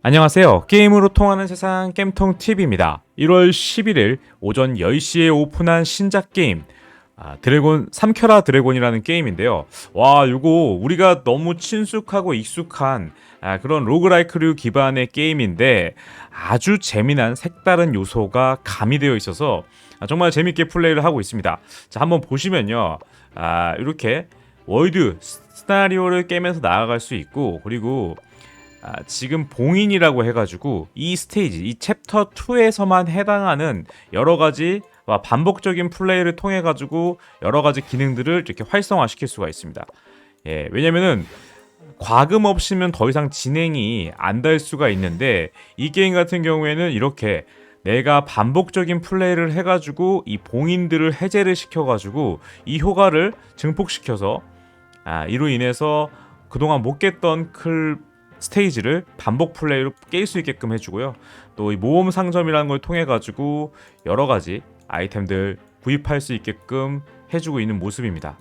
안녕하세요. 게임으로 통하는 세상 겜통 TV입니다. 1월 11일 오전 10시에 오픈한 신작 게임 아, 드래곤 삼켜라 드래곤이라는 게임인데요. 와, 이거 우리가 너무 친숙하고 익숙한 아, 그런 로그라이크류 기반의 게임인데 아주 재미난 색다른 요소가 가미되어 있어서 아, 정말 재밌게 플레이를 하고 있습니다. 자, 한번 보시면요. 아, 이렇게 월드 시나리오를 깨면서 나아갈 수 있고 그리고 아, 지금 봉인이라고 해가지고 이 스테이지, 이 챕터 2에서만 해당하는 여러 가지 와 반복적인 플레이를 통해 가지고 여러 가지 기능들을 이렇게 활성화시킬 수가 있습니다. 예, 왜냐면은 과금 없이면 더 이상 진행이 안 될 수가 있는데 이 게임 같은 경우에는 이렇게 내가 반복적인 플레이를 해가지고 이 봉인들을 해제를 시켜가지고 이 효과를 증폭시켜서 아, 이로 인해서 그동안 못 깼던 클 스테이지를 반복 플레이로 깰 수 있게끔 해주고요. 또 이 모험 상점이라는 걸 통해 가지고 여러 가지 아이템들 구입할 수 있게끔 해주고 있는 모습입니다.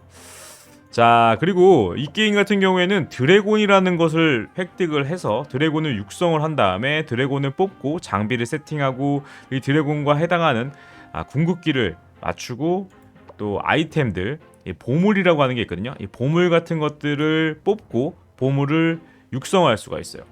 자 그리고 이 게임 같은 경우에는 드래곤이라는 것을 획득을 해서 드래곤을 육성을 한 다음에 드래곤을 뽑고 장비를 세팅하고 이 드래곤과 해당하는 아, 궁극기를 맞추고 또 아이템들 이 보물이라고 하는 게 있거든요. 이 보물 같은 것들을 뽑고 보물을 육성할 수가 있어요.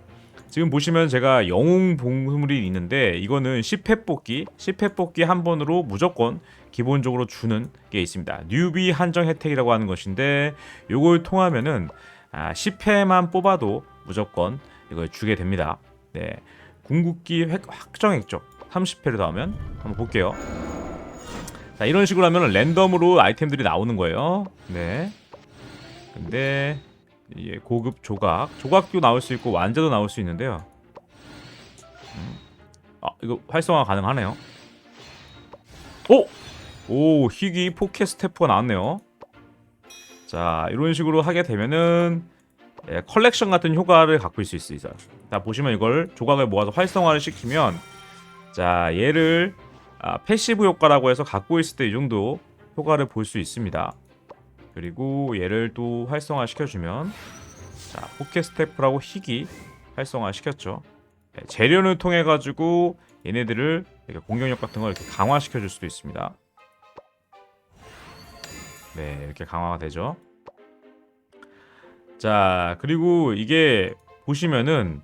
지금 보시면 제가 영웅 보물이 있는데 이거는 10회 뽑기, 10회 뽑기 한 번으로 무조건 기본적으로 주는 게 있습니다. 뉴비 한정 혜택이라고 하는 것인데 요걸 통하면은 아, 10회만 뽑아도 무조건 이걸 주게 됩니다. 네. 궁극기 획, 확정했죠. 30회를 더하면 한번 볼게요. 자, 이런 식으로 하면 랜덤으로 아이템들이 나오는 거예요. 네. 근데 예, 고급 조각, 조각도 나올 수 있고 완자도 나올 수 있는데요. 음. 아 이거 활성화 가능하네요. 오, 오 희귀 포켓 스태프가 나왔네요. 자 이런 식으로 하게 되면은 예, 컬렉션 같은 효과를 갖고 있을 수 있어요. 자 보시면 이걸 조각을 모아서 활성화를 시키면 자 얘를 아, 패시브 효과라고 해서 갖고 있을 때 이 정도 효과를 볼 수 있습니다. 그리고 얘를 또 활성화 시켜주면 자 포켓 스태프라고 희귀 활성화 시켰죠. 네, 재련을 통해 가지고 얘네들을 이렇게 공격력 같은 걸 이렇게 강화시켜 줄 수도 있습니다. 네 이렇게 강화가 되죠. 자 그리고 이게 보시면은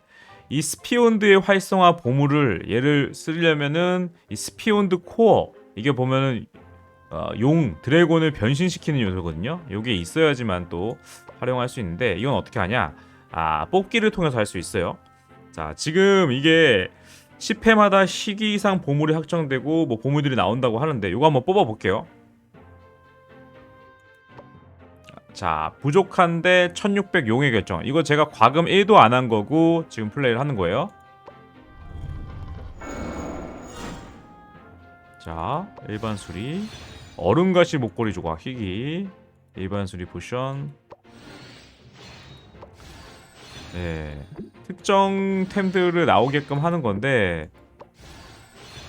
이 스피온드의 활성화 보물을 얘를 쓰려면은 이 스피온드 코어 이게 보면은 어, 용 드래곤을 변신시키는 요소거든요. 이게 있어야지만 또 활용할 수 있는데 이건 어떻게 하냐? 아 뽑기를 통해서 할 수 있어요. 자 지금 이게 10회마다 시기 이상 보물이 확정되고 뭐 보물들이 나온다고 하는데 이거 한번 뽑아 볼게요. 자 부족한데 1600 용의 결정 이거 제가 과금 1도 안 한 거고 지금 플레이를 하는 거예요. 자 일반 수리 얼음가시 목걸이 조각 희귀. 일반 수리 포션. 네. 특정 템들을 나오게끔 하는 건데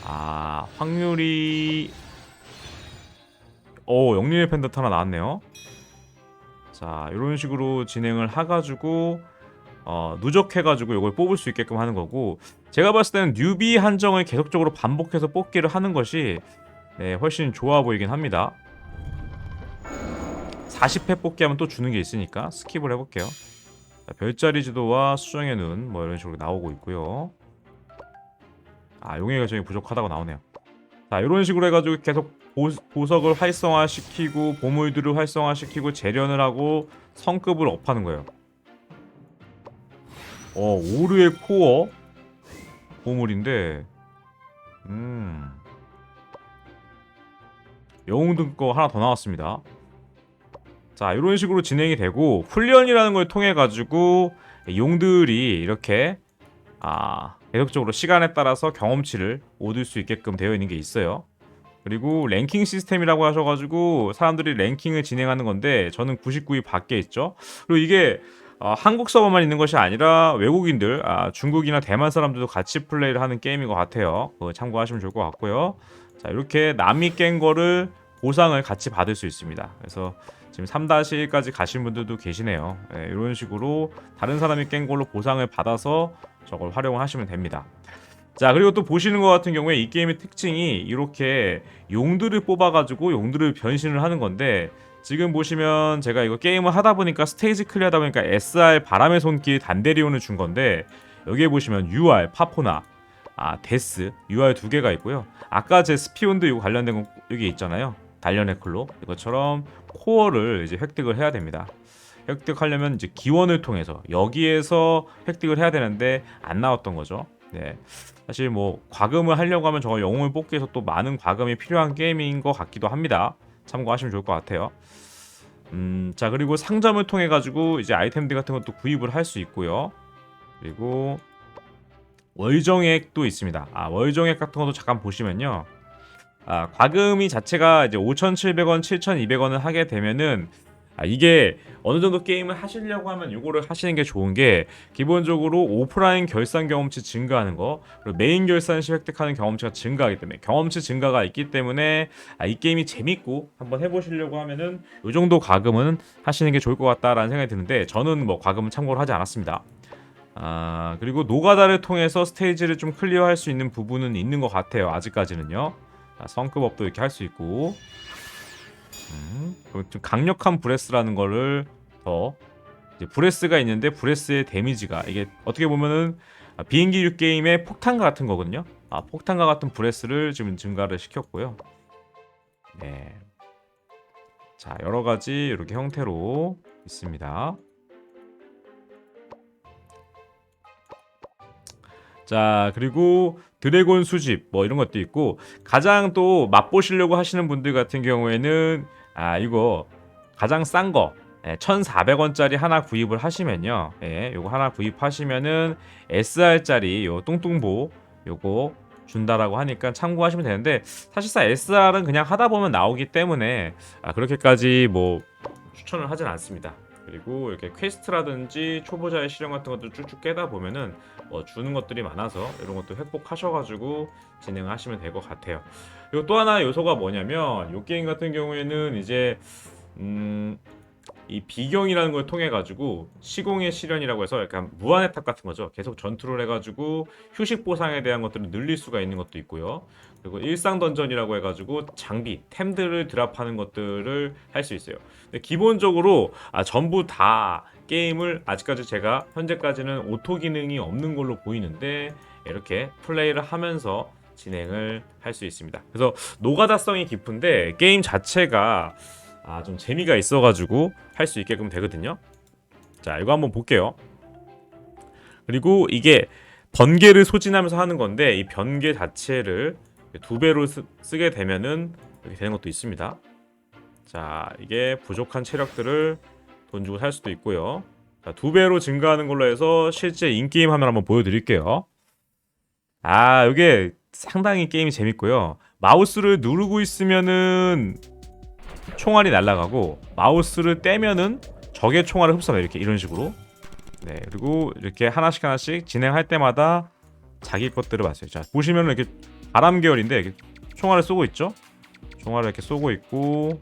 아 확률이 오 영린의 펜던트 하나 나왔네요. 자 이런 식으로 진행을 해가지고 어, 누적해가지고 이걸 뽑을 수 있게끔 하는 거고 제가 봤을 때는 뉴비 한정을 계속적으로 반복해서 뽑기를 하는 것이 네, 훨씬 좋아 보이긴 합니다. 40회 뽑기 하면 또 주는 게 있으니까 스킵을 해볼게요. 자, 별자리 지도와 수정의 눈 뭐 이런 식으로 나오고 있고요. 아 용의 결정이 부족하다고 나오네요. 자 이런 식으로 해가지고 계속 보, 보석을 활성화시키고 보물들을 활성화시키고 재련을 하고 성급을 업하는 거예요. 어 오르의 코어 보물인데 음 영웅 등거 하나 더 나왔습니다. 자 이런 식으로 진행이 되고 훈련이라는 걸 통해 가지고 용들이 이렇게 아 계속적으로 시간에 따라서 경험치를 얻을 수 있게끔 되어 있는 게 있어요. 그리고 랭킹 시스템이라고 하셔가지고 사람들이 랭킹을 진행하는 건데 저는 99위 밖에 있죠. 그리고 이게 어, 한국 서버만 있는 것이 아니라 외국인들, 아, 중국이나 대만 사람들도 같이 플레이를 하는 게임인 것 같아요. 참고하시면 좋을 것 같고요. 자 이렇게 남이 깬 거를 보상을 같이 받을 수 있습니다. 그래서 지금 3-1까지 가신 분들도 계시네요. 예, 이런 식으로 다른 사람이 깬 걸로 보상을 받아서 저걸 활용하시면 됩니다. 자 그리고 또 보시는 것 같은 경우에 이 게임의 특징이 이렇게 용들을 뽑아가지고 용들을 변신을 하는 건데 지금 보시면 제가 이거 게임을 하다 보니까 스테이지 클리어 하다 보니까 SR 바람의 손길 단데리온을 준 건데 여기에 보시면 UR 파포나 아 데스 UR 두 개가 있고요. 아까 제 스피온도 이거 관련된 거 여기 있잖아요. 단련의 클로. 이것처럼 코어를 이제 획득을 해야 됩니다. 획득하려면 이제 기원을 통해서 여기에서 획득을 해야 되는데 안 나왔던 거죠. 네. 사실 뭐 과금을 하려고 하면 저 영웅을 뽑기 위해서 또 많은 과금이 필요한 게임인 것 같기도 합니다. 참고하시면 좋을 것 같아요. 음, 자 그리고 상점을 통해 가지고 이제 아이템들 같은 것도 구입을 할 수 있고요. 그리고 월정액도 있습니다. 아 월정액 같은 것도 잠깐 보시면요. 아 과금이 자체가 이제 5,700원, 7,200원을 하게 되면은 아, 이게 어느 정도 게임을 하시려고 하면 이거를 하시는 게 좋은 게 기본적으로 오프라인 결산 경험치 증가하는 거 그리고 메인 결산 시 획득하는 경험치가 증가하기 때문에 경험치 증가가 있기 때문에 아, 이 게임이 재밌고 한번 해보시려고 하면은 이 정도 과금은 하시는 게 좋을 것 같다라는 생각이 드는데 저는 뭐 과금은 참고를 하지 않았습니다. 아 그리고 노가다를 통해서 스테이지를 좀 클리어할 수 있는 부분은 있는 것 같아요. 아직까지는요. 자, 성급업도 이렇게 할 수 있고 음, 좀 강력한 브레스라는 거를 더 브레스가 있는데 브레스의 데미지가 이게 어떻게 보면은 아, 비행기 게임의 폭탄과 같은 거거든요. 아 폭탄과 같은 브레스를 지금 증가를 시켰고요. 네. 자 여러 가지 이렇게 형태로 있습니다. 자 그리고 드래곤 수집 뭐 이런 것도 있고 가장 또 맛보시려고 하시는 분들 같은 경우에는 아 이거 가장 싼거 1,400원짜리 하나 구입을 하시면요. 예, 요거 하나 구입하시면은 SR짜리 요 뚱뚱보 요거 준다라고 하니까 참고하시면 되는데 사실상 SR은 그냥 하다 보면 나오기 때문에 아, 그렇게까지 뭐 추천을 하진 않습니다. 그리고 이렇게 퀘스트라든지 초보자의 실현 같은 것들 쭉쭉 깨다 보면은 뭐 주는 것들이 많아서 이런 것도 획복하셔가지고 진행하시면 될 것 같아요. 그리고 또 하나 요소가 뭐냐면 이 게임 같은 경우에는 이제 음, 이 비경이라는 걸 통해 가지고 시공의 실현이라고 해서 약간 무한의 탑 같은 거죠. 계속 전투를 해가지고 휴식 보상에 대한 것들을 늘릴 수가 있는 것도 있고요. 그리고 일상 던전이라고 해가지고 장비, 템들을 드랍하는 것들을 할 수 있어요. 근데 기본적으로 아, 전부 다 게임을 아직까지 제가 현재까지는 오토 기능이 없는 걸로 보이는데 이렇게 플레이를 하면서 진행을 할 수 있습니다. 그래서 노가다성이 깊은데 게임 자체가 아, 좀 재미가 있어가지고 할 수 있게끔 되거든요. 자, 이거 한번 볼게요. 그리고 이게 번개를 소진하면서 하는 건데 이 번개 자체를 두 배로 쓰, 쓰게 되면은 이렇게 되는 것도 있습니다. 자, 이게 부족한 체력들을 돈 주고 살 수도 있고요. 자, 두 배로 증가하는 걸로 해서 실제 인게임 화면 한번 보여드릴게요. 아, 이게 상당히 게임이 재밌고요. 마우스를 누르고 있으면은 총알이 날아가고 마우스를 떼면은 적의 총알을 흡수해요. 이렇게 이런 식으로. 네, 그리고 이렇게 하나씩 하나씩 진행할 때마다 자기 것들을 봤어요. 자, 보시면은 이렇게 바람 계열인데 총알을 쏘고 있죠? 총알을 이렇게 쏘고 있고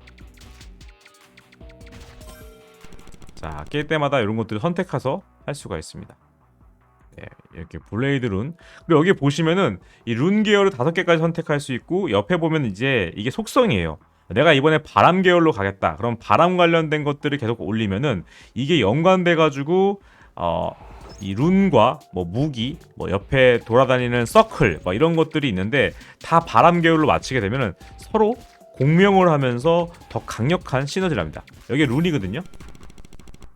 자, 깰 때마다 이런 것들을 선택해서 할 수가 있습니다. 네, 이렇게 블레이드 룬. 그리고 여기 보시면은 이 룬 계열을 다섯 개까지 선택할 수 있고 옆에 보면 이제 이게 속성이에요. 내가 이번에 바람 계열로 가겠다. 그럼 바람 관련된 것들을 계속 올리면은 이게 연관돼 가지고 어, 이 룬과 뭐 무기, 뭐 옆에 돌아다니는 서클, 뭐 이런 것들이 있는데 다 바람 계열로 맞추게 되면은 서로 공명을 하면서 더 강력한 시너지를 합니다. 여기 룬이거든요.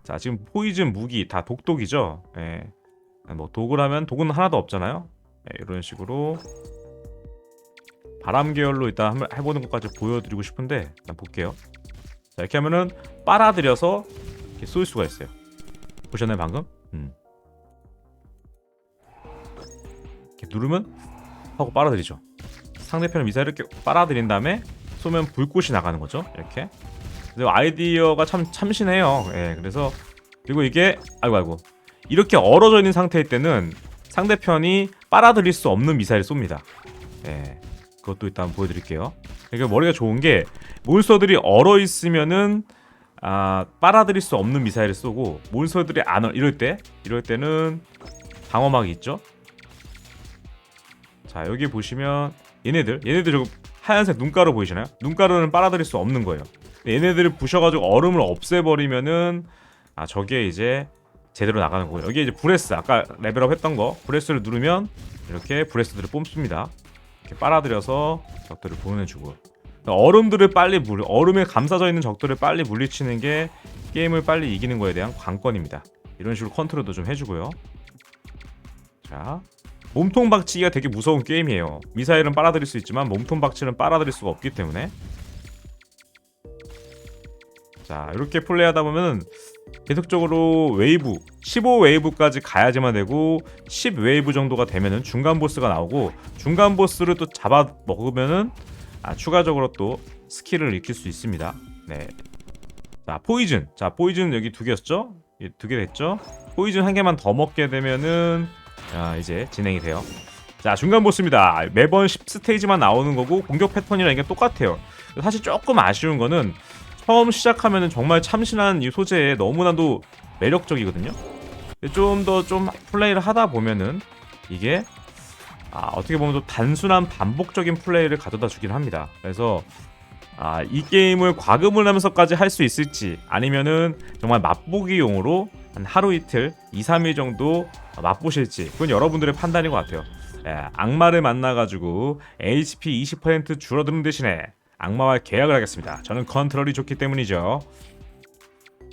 자, 지금 포이즌 무기 다 독독이죠. 예. 뭐 독을 독은 하나도 없잖아요. 예, 이런 식으로 바람 계열로 일단 한번 해보는 것까지 보여드리고 싶은데 일단 볼게요. 자, 이렇게 하면은 빨아들여서 이렇게 쏠 수가 있어요. 보셨나요 방금? 음. 이렇게 누르면 하고 빨아들이죠. 상대편의 미사일을 이렇게 빨아들인 다음에 쏘면 불꽃이 나가는 거죠. 이렇게. 그리고 아이디어가 참 참신해요. 예, 그래서 그리고 이게 아이고 아이고 이렇게 얼어져 있는 상태일 때는 상대편이 빨아들일 수 없는 미사일을 쏩니다. 예. 그것도 일단 보여드릴게요. 이게 머리가 좋은 게 몬스터들이 얼어 있으면은 아 빨아들일 수 없는 미사일을 쏘고 몬스터들이 안 얼, 이럴 때 이럴 때는 방어막이 있죠. 자 여기 보시면 얘네들 얘네들 저거 하얀색 눈가루 보이시나요? 눈가루는 빨아들일 수 없는 거예요. 얘네들을 부셔가지고 얼음을 없애버리면은 아 저게 이제 제대로 나가는 거고 여기 이제 브레스 아까 레벨업 했던 거 브레스를 누르면 이렇게 브레스들을 뽐습니다. 이렇게 빨아들여서 적들을 보내주고 얼음들을 빨리 물 얼음에 감싸져 있는 적들을 빨리 물리치는 게 게임을 빨리 이기는 거에 대한 관건입니다. 이런 식으로 컨트롤도 좀 해주고요. 자 몸통 박치기가 되게 무서운 게임이에요. 미사일은 빨아들일 수 있지만 몸통 박치는 빨아들일 수가 없기 때문에 자 이렇게 플레이하다 보면 계속적으로 웨이브 15 웨이브까지 가야지만 되고 10 웨이브 정도가 되면은 중간 보스가 나오고 중간 보스를 또 잡아 먹으면은 아, 추가적으로 또 스킬을 익힐 수 있습니다. 네. 자 포이즌 자 포이즌 여기 두 개였죠? 두 개 됐죠? 포이즌 한 개만 더 먹게 되면은 아, 이제 진행이 돼요. 자 중간 보스입니다. 매번 10 스테이지만 나오는 거고 공격 패턴이랑 이게 똑같아요. 사실 조금 아쉬운 거는 처음 시작하면은 정말 참신한 이 소재에 너무나도 매력적이거든요. 좀 더좀 플레이를 하다 보면은 이게 아, 어떻게 보면 또 단순한 반복적인 플레이를 가져다 주긴 합니다. 그래서 아, 이 게임을 과금을 하면서까지 할 수 있을지 아니면은 정말 맛보기용으로 한 하루 이틀, 2, 3일 정도 맛보실지 그건 여러분들의 판단인 것 같아요. 예, 악마를 만나가지고 HP 20% 줄어드는 대신에 악마와 계약을 하겠습니다. 저는 컨트롤이 좋기 때문이죠.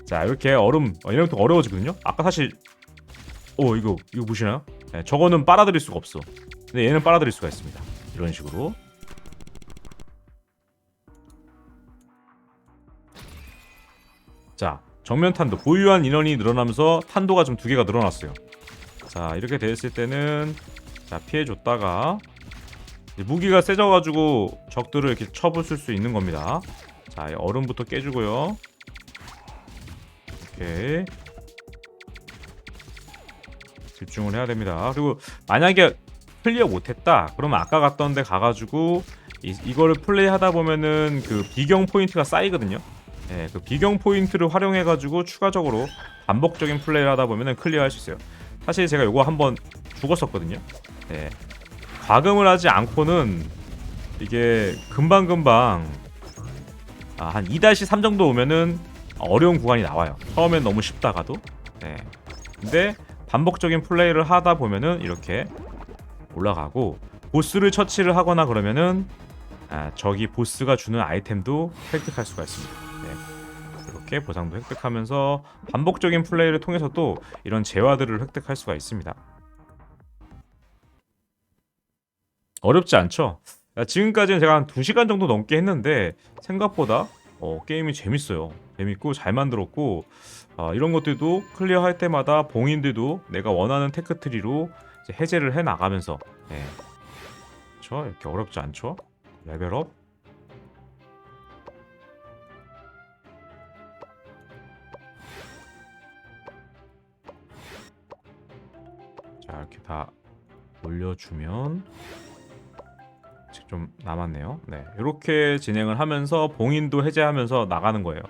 자 이렇게 얼음 어, 이러면 또 어려워지거든요. 아까 사실 오 이거 이거 보시나요? 네, 저거는 빨아들일 수가 없어. 근데 얘는 빨아들일 수가 있습니다. 이런 식으로. 자 정면 탄도 보유한 인원이 늘어나면서 탄도가 좀 두 개가 늘어났어요. 자 이렇게 됐을 때는 자 피해줬다가 무기가 세져가지고 적들을 이렇게 쳐부술 수 있는 겁니다. 자, 얼음부터 깨주고요. 오케이. 집중을 해야 됩니다. 그리고 만약에 클리어 못했다, 그러면 아까 갔던 데 가가지고 이, 이거를 플레이하다 보면은 그 비경 포인트가 쌓이거든요. 예, 그 비경 포인트를 활용해가지고 추가적으로 반복적인 플레이를 하다 보면은 클리어할 수 있어요. 사실 제가 이거 한번 죽었었거든요. 예, 과금을 하지 않고는 이게 금방금방 아, 한 2-3 정도 오면은 어려운 구간이 나와요. 처음엔 너무 쉽다가도. 네. 근데 반복적인 플레이를 하다 보면은 이렇게 올라가고 보스를 처치를 하거나 그러면은 아, 저기 보스가 주는 아이템도 획득할 수가 있습니다. 네. 이렇게 보상도 획득하면서 반복적인 플레이를 통해서도 이런 재화들을 획득할 수가 있습니다. 어렵지 않죠? 야, 지금까지는 제가 한 2시간 정도 넘게 했는데 생각보다 어, 게임이 재밌어요. 재밌고 잘 만들었고 어, 이런 것들도 클리어할 때마다 봉인들도 내가 원하는 테크트리로 해제를 해 나가면서 네. 그렇죠? 이렇게 어렵지 않죠? 레벨업 이렇게 다 올려주면 좀 남았네요. 네, 이렇게 진행을 하면서 봉인도 해제하면서 나가는 거예요.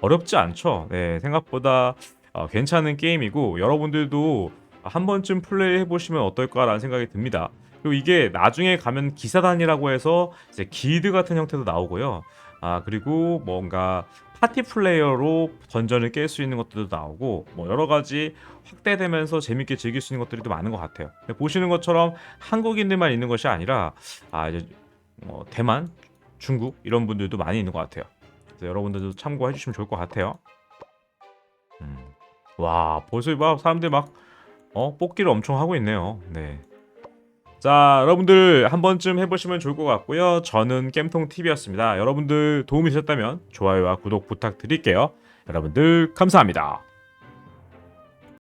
어렵지 않죠? 네, 생각보다 어, 괜찮은 게임이고 여러분들도 한 번쯤 플레이 해보시면 어떨까라는 생각이 듭니다. 그리고 이게 나중에 가면 기사단이라고 해서 이제 길드 같은 형태도 나오고요. 아 그리고 뭔가 파티 플레이어로 던전을 깰 수 있는 것들도 나오고 뭐 여러 가지 확대되면서 재밌게 즐길 수 있는 것들이 또 많은 것 같아요. 보시는 것처럼 한국인들만 있는 것이 아니라 아 이제 뭐 대만, 중국 이런 분들도 많이 있는 것 같아요. 그래서 여러분들도 참고해 주시면 좋을 것 같아요. 음. 와 벌써 막 사람들 막 어, 뽑기를 엄청 하고 있네요. 네. 자, 여러분들 한 번쯤 해보시면 좋을 것 같고요. 저는 겜통TV였습니다. 여러분들 도움이 되셨다면 좋아요와 구독 부탁드릴게요. 여러분들 감사합니다.